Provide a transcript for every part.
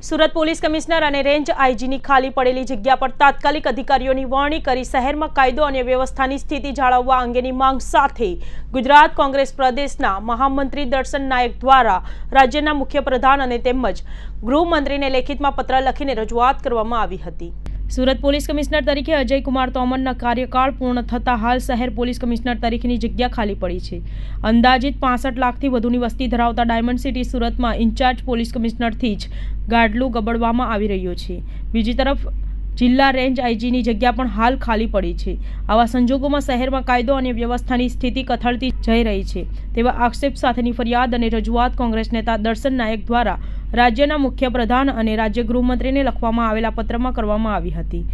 Surat police commissioner અને range આઈજીની ખાલી પડેલી જગ્યા પર તાત્કાલિક અધિકારીઓની વરણી કરી શહેરમાં કાયદો અને વ્યવસ્થાની સ્થિતિ જાળવવા અંગેની માંગ સાથે ગુજરાત કોંગ્રેસ પ્રદેશના મહામંત્રી દર્શન નાયક દ્વારા રાજ્યના મુખ્ય પ્રધાન અને તેમજ ગૃહમંત્રીને લેખિતમાં પત્ર લખીને રજૂઆત કરવામાં આવી હતી. સુરત પોલીસ કમિશનર તરીકે અજય કુમાર તોમરના કાર્યકાળ પૂર્ણ થતાં હાલ શહેર પોલીસ કમિશનર તરીકેની જગ્યા ખાલી પડી છે. અંદાજિત પાસઠ લાખથી વધુની વસ્તી ધરાવતા ડાયમંડ સિટી સુરતમાં ઇન્ચાર્જ પોલીસ કમિશનરથી જ ગાડલું ગબડવામાં આવી રહ્યો છે. બીજી તરફ, જિલ્લા રેન્જ આઈજીની જગ્યા પણ હાલ ખાલી પડી છે. આવા સંજોગોમાં શહેરમાં કાયદો અને વ્યવસ્થાની સ્થિતિ કથળતી જઈ રહી છે. તેવા આક્ષેપ સાથેની ફરિયાદ અને રજૂઆત કોંગ્રેસ નેતા દર્શન નાયક દ્વારા રાજ્યના મુખ્ય પ્રધાન અને રાજ્ય ગૃહમંત્રીને લખવામાં આવેલા પત્રમાં કરવામાં આવી હતી.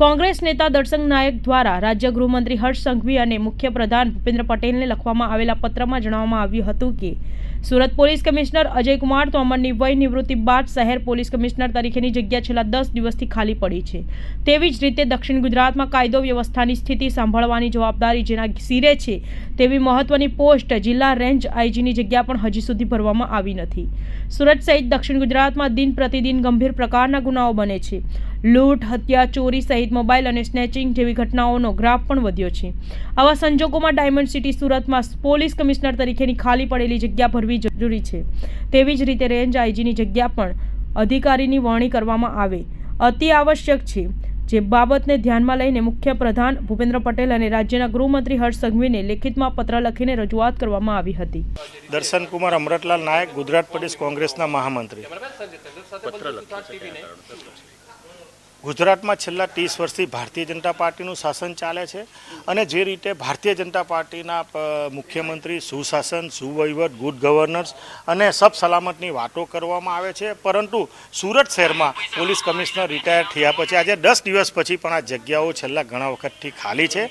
કોંગ્રેસ નેતા દર્શન નાયક દ્વારા રાજ્ય ગૃહમંત્રી હર્ષ સંઘવી અને મુખ્ય પ્રધાન ભૂપેન્દ્ર પટેલને લખવામાં આવેલા પત્રમાં જણાવવામાં આવ્યું હતું કે, સુરત પોલીસ કમિશનર અજય કુમાર તોમરની વય નિવૃત્તિ બાદ શહેર પોલીસ કમિશનર તરીકેની જગ્યા છેલ્લા દસ દિવસથી ખાલી પડી છે. તેવી જ રીતે દક્ષિણ ગુજરાતમાં કાયદો વ્યવસ્થાની સ્થિતિ સંભાળવાની જવાબદારી જેના સિરે છે તેવી મહત્વની પોસ્ટ જિલ્લા રેન્જ આઈજીની જગ્યા પણ હજી સુધી ભરવામાં આવી નથી. સુરત સહિત દક્ષિણ ગુજરાતમાં દિન પ્રતિદિન ગંભીર પ્રકારના ગુનાઓ બને છે. લૂંટ હત્યા ચોરી સહિત મોબાઈલ અને સ્નેચિંગ જેવી ઘટનાઓનો ગ્રાફ પણ વધ્યો છે. આવા સંજોગોમાં ડાયમંડ સિટી સુરતમાં પોલીસ કમિશનર તરીકેની ખાલી પડેલી જગ્યા ભરવી જરૂરી છે. તેવી જ રીતે રેન્જ આઈજીની જગ્યા પણ અધિકારીની વરણી કરવામાં આવે. અતિ આવશ્યક છે જે બાબતને ધ્યાનમાં લઈને મુખ્ય પ્રધાન ભૂપેન્દ્ર પટેલ અને રાજ્યના ગૃહમંત્રી હર્ષ સંઘવીને લેખિતમાં પત્ર લખીને રજૂઆત કરવામાં આવી હતી. દર્શન કુમાર અમરતલાલ નાયક ગુજરાત પ્રદેશ કોંગ્રેસના મહામંત્રી. ગુજરાતમાં છેલ્લા ત્રીસ વર્ષથી ભારતીય જનતા પાર્ટીનું શાસન ચાલે છે અને જે રીતે ભારતીય જનતા પાર્ટીના મુખ્યમંત્રી, સુશાસન, સુવહીવટ, ગુડ ગવર્નન્સ અને સબ સલામતની વાતો કરવામાં આવે છે. પરંતુ સુરત શહેરમાં પોલીસ કમિશનર રિટાયર થયા પછી, આજે દસ દિવસ પછી પણ આ જગ્યાઓ છેલ્લા ઘણા વખતથી ખાલી છે.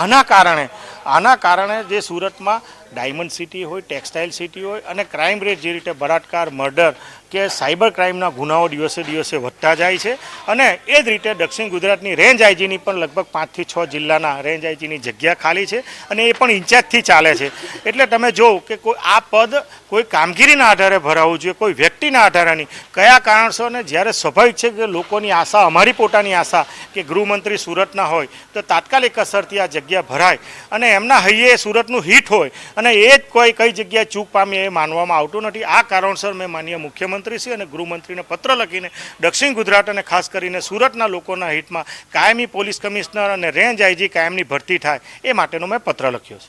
આના કારણે આના કારણે જે સુરતમાં ડાયમંડ સિટી હોય, ટેક્સટાઇલ સિટી હોય અને ક્રાઇમ રેટ જે રીતે બળાત્કાર, મર્ડર કે સાયબર ક્રાઇમના ગુનાઓ દિવસે દિવસે વધતા જાય છે અને એ જ રીતે દક્ષિણ ગુજરાતની રેન્જ આઈજીની પણ લગભગ પાંચથી છ જિલ્લાના રેન્જ આઈજીની જગ્યા ખાલી છે અને એ પણ ઇન્ચાર્જથી ચાલે છે. એટલે તમે જો કે કોઈ આ પદ કોઈ કામગીરીના આધારે ભરાવવું જોઈએ, કોઈ વ્યક્તિના આધારે નહીં. કયા કારણસર ને જ્યારે સ્વાભાવિક છે કે લોકોની આશા, અમારી પોતાની આશા કે ગૃહમંત્રી સુરતના હોય, તો તાત્કાલિક અસરથી આ જગ્યા ભરાય અને એમના હૈયે સુરતનું હિટ હોય અને એ જ કોઈ કઈ જગ્યાએ ચૂક પામી એ માનવામાં આવતું નથી. આ કારણસર મેં માનીય મુખ્યમંત્રીશ્રી અને ગૃહમંત્રીને પત્ર લખીને દક્ષિણ ગુજરાત અને ખાસ કરીને સુરતના લોકોના હિતમાં કાયમી પોલીસ કમિશનર અને રેન્જ આઈજી કાયમની ભરતી થાય એ માટેનો મેં પત્ર લખ્યો છે.